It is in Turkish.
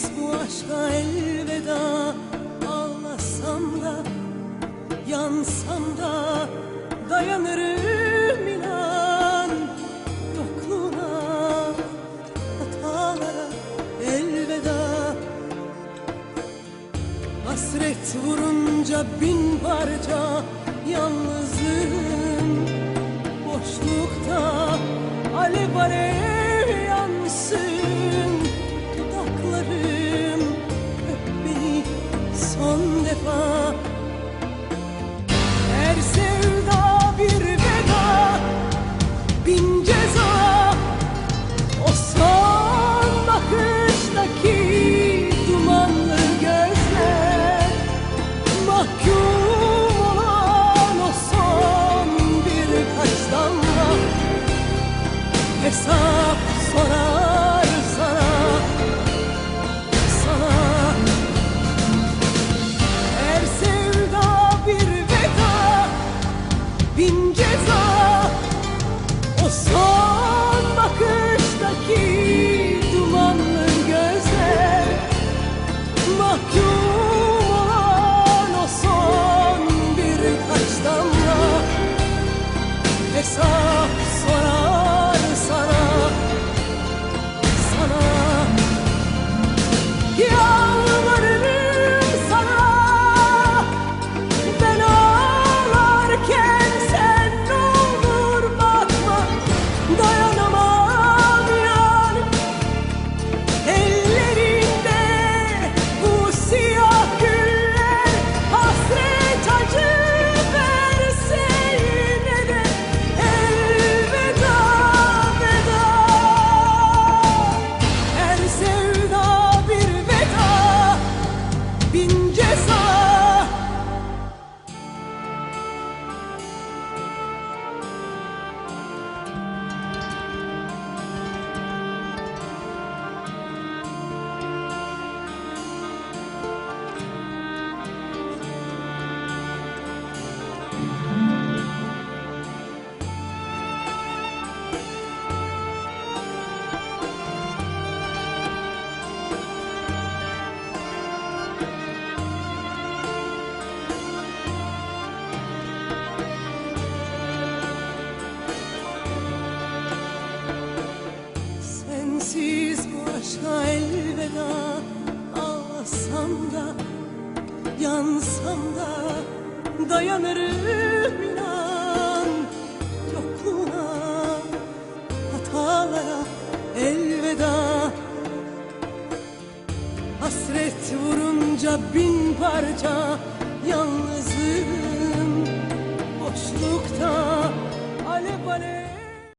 Sensiz bu aşka elveda Ağlasam da Yansam da Dayanırım inan. Yokluğuna Hatalara elveda. Hasret vurunca bin parça Yalnızım. Boşlukta Alev alev Bin ceza O son aşka elveda Ağlasam da Yansam da Dayanırım inan. Yokluğuna Hatalara elveda. Hasret vurunca bin parça